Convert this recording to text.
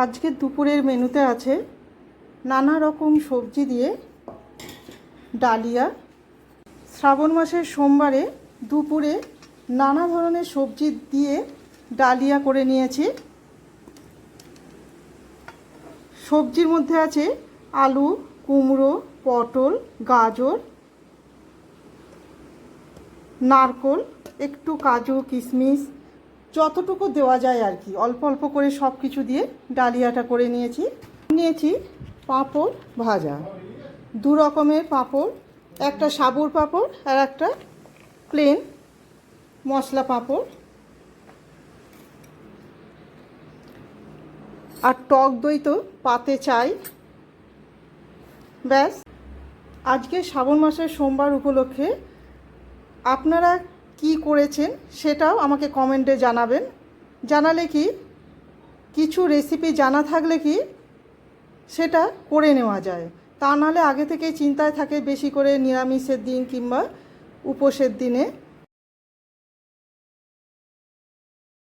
আজকে দুপুরের মেনুতে আছে নানা রকম সবজি দিয়ে ডালিয়া। শ্রাবণ মাসের সোমবারে দুপুরে নানা ধরনের সবজি দিয়ে ডালিয়া করে নিয়েছি। সবজির মধ্যে আছে আলু, কুমড়ো, পটল, গাজর, নারকোল, একটু কাজু, কিশমিশ যতটুকু দেওয়া যায় আর কি। অল্প অল্প করে সব কিছু দিয়ে ডালিয়াটা করে নিয়েছি। নিয়েছি পাঁপড় ভাজা। দু রকমের পাঁপড়, একটা সাবুর পাঁপড় আর একটা প্লেন মশলা পাঁপড়। আর টক দই তো পাতে চাই। ব্যাস। আজকে শ্রাবণ মাসের সোমবার উপলক্ষে আপনারা কি করেছেন সেটাও আমাকে কমেন্টে জানাবেন। জানালে কি, কিছু রেসিপি জানা থাকলে কি সেটা করে নেওয়া যায়। তা নাহলে আগে থেকে চিন্তায় থাকে বেশি করে নিরামিষের দিন কিংবা উপোসের দিনে।